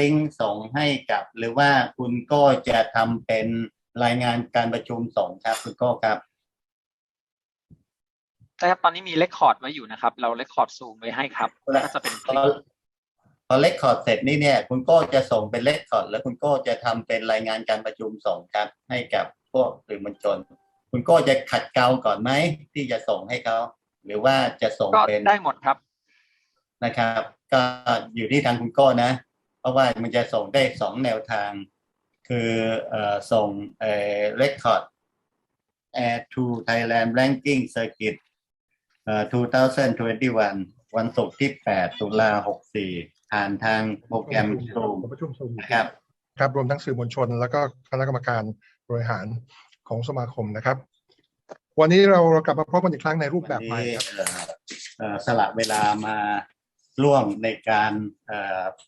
ลิงก์ส่งให้กับ หรือว่าคุณโก็จะทำเป็นรายงานการประชุมส่งครับคุณโก้ครับใช่ครับตอนนี้มีเลคคอร์ดไว้อยู่นะครับ เราเลคคอร์ดซูมไว้ให้ครับแล้วก็จะเป็นคพอลิปพอเลคคอร์ดเสร็จนี่เนี่ยคุณโก้จะส่งเป็นเลคคอร์ดแล้วคุณโก้จะทำเป็นรายงานการประชุมส่งครับ ให้กับพวกสื่อมวลชน คุณโก้จะขัดเกลาก่อนไหมที่จะส่งให้เขาหรือว่าจะส่งก็เป็นได้หมดครับนะครับ ก็อยู่ที่ทางคุณโก้นะ เพราะว่ามันจะส่งได้สองแนวทาง คือเอ่อส่งเอ่อ record air to Thailand ranking circuit เอ่อ2021 วันศุกร์ที่ 8 ตุลา64ผ่านทางโปรแกรม Zoom ประชุมซูมนะครับครับรวมทั้งสื่อมวลชน แล้วก็คณะกรรมการบริหารของสมาคมนะครับ วันนี้เรากลับมาพบกันอีกครั้งในรูปแบบใหม่วันนี้ครับเอ่อเอ่อสละเวลามา ร่วมในการ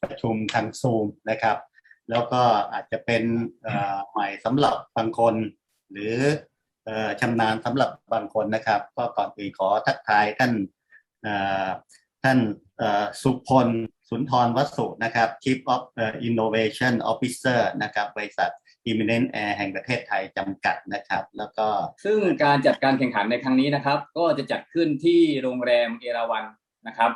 ประชุมทางซูมนะครับ แล้วก็อาจจะเป็นใหม่สำหรับบางคน หรืออชำนาญสำหรับบางคนนะครับ ก็ก่อนอื่นขอทักทายท่านท่านสุพลสุนทรวสุนะครับ Chief of Innovation Officer นะครับบริษัท Imminent Air แห่งประเทศไทยจำกัดนะครับ แล้วก็ ซึ่งการจัดการแข่งขันในครั้งนี้นะครับ ก็จะจัดขึ้นที่โรงแรมเอราวันนะครับ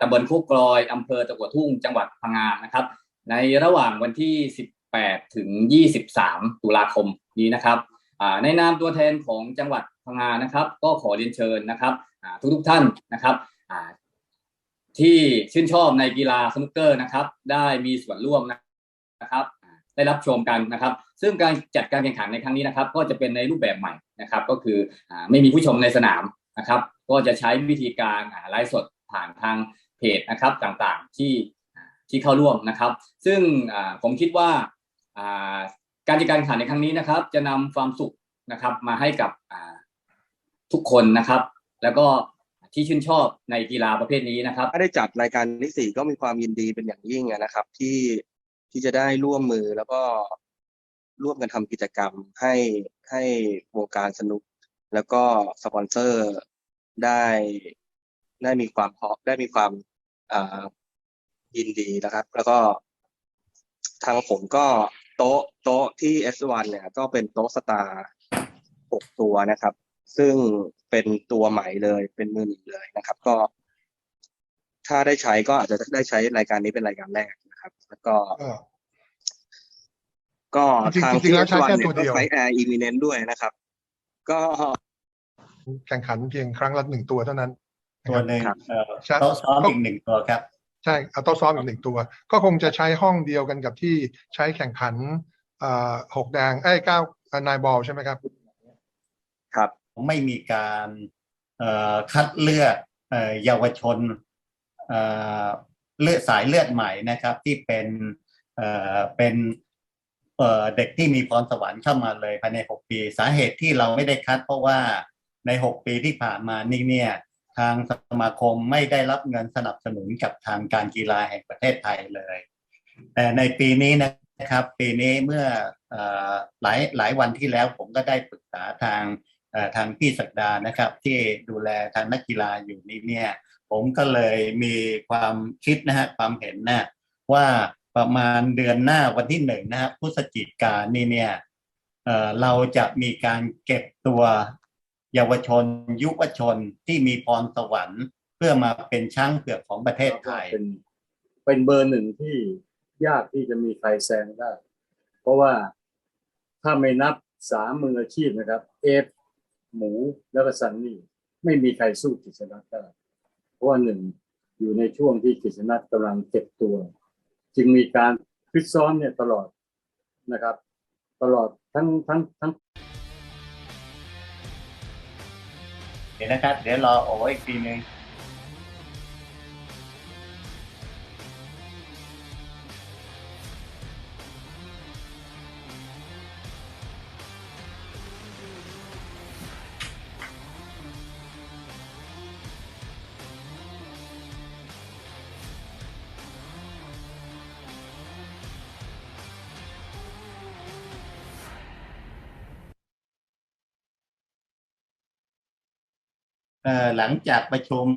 ตำบลโคกกลอยอำเภอตะกัวทุ่งจังหวัดพังงานะครับ ในระหว่างวันที่ 18 ถึง 23 ตุลาคมนี้นะครับในนามตัวแทนของจังหวัดพังงานะครับ ก็ขอเรียนเชิญนะครับอ่าทุกท่านนะครับที่ชื่นชอบในกีฬาสนุกเกอร์นะครับ ได้มีส่วนร่วมนะครับได้รับชมกันนะครับ ซึ่งการจัดการแข่งขันในครั้งนี้นะครับ ก็จะเป็นในรูปแบบใหม่นะครับ ก็คืออไม่มีผู้ชมในสนามนะครับ ก็จะใช้วิธีการไลฟ์สด ผ่านทางเพจนะครับต่างๆที่ที่เข้าร่วมนะครับ ซึ่งผมคิดว่าการจัดการแข่งขันในครั้งนี้นะครับ จะนำความสุขนะครับมาให้กับทุกคนนะครับ แล้วก็ที่ชื่นชอบในกีฬาประเภทนี้นะครับถ้าได้จัดรายการที่สี่ก็มีความยินดีเป็นอย่างยิ่งนะครับ ที่ที่จะได้ร่วมมือแล้วก็ร่วมกันทำกิจกรรมให้ให้วงการสนุก แล้วก็สปอนเซอร์ได้ ได้มีความพร้อมได้มีความอ่ายินดีนะครับ แล้วก็ ทางผมก็โต๊ะโต๊ะที่ S1 เนี่ย ก็เป็นโต๊ะสตาร์หกตัวนะครับ ซึ่งเป็นตัวใหม่เลยเป็นมือหนึ่งเลยนะครับ ก็ ถ้าได้ใช้ก็อาจจะได้ใช้รายการนี้เป็นรายการแรกนะครับ แล้วก็ ก็ก็จริงๆทางจริงๆแล้วใช้ TS1 แค่เนี่ตัวยเดีก็ยวใช้ Air Imminent ด้วยนะครับ ก็แข่งขันเพียงครั้งละหนึ่งตัวเท่านั้น ตัวหนึ่งครับเอ่อใช่โต๊ะซ้อมอีกหนึ่งตัวครับ ใช่เอาโต๊ะซ้อมอีกหนึ่งตัว ก็คงจะใช้ห้องเดียวกันกับที่ใช้แข่งขันอ่าหกแดงเอ้ยเก้านายบอลใช่ไหมครับ ครับไม่มีการเอ่อคัดเลือกเอ่อเยาวชนเอ่อเลือดสายเลือดใหม่นะครับ ที่เป็นเอ่อเป็นเอ่อเด็กที่มีพรสวรรค์เข้ามาเลยภายใน 6 ปี สาเหตุที่เราไม่ได้คัด เพราะว่าใน 6 ปีที่ผ่านมานี่เนี่ย ทางสมาคมไม่ได้รับเงินสนับสนุนกับทางการกีฬาแห่งประเทศไทยเลย แต่ในปีนี้นะครับปีนี้เมื่ออหลายหลายวันที่แล้วผมก็ได้ปรึกษาทางทางพี่ศักดานะครับ ที่ดูแลทางนักกีฬาอยู่นี่เนี่ยผมก็เลยมีความคิดนะฮะความเห็นนะว่าประมาณเดือนหน้าวันที่หนึ่งนะฮะพฤศจิกายนนี่เนี่ยเเราจะมีการเก็บตัว เยาวชน ยุวชนที่มีพรสวรรค์เพื่อมาเป็นช้างเผือกของประเทศไทย เป็นเป็นเบอร์หนึ่งที่ยากที่จะมีใครแซงได้ เพราะว่าถ้าไม่นับสามมืออาชีพนะครับ เอฟ หมูแล้วก็ซันนี่ ไม่มีใครสู้กิษณัทได้เพราะว่าหนึ่งอยู่ในช่วงที่กิษณัทกำลังเก็บตัว จึงมีการฟิตซ้อมเนี่ยตลอดนะครับ ตลอดทั้งทั้งทั้ง นะครับ เดี๋ยวรอโอ้อีกทีหนึ่ง หลังจากประชุม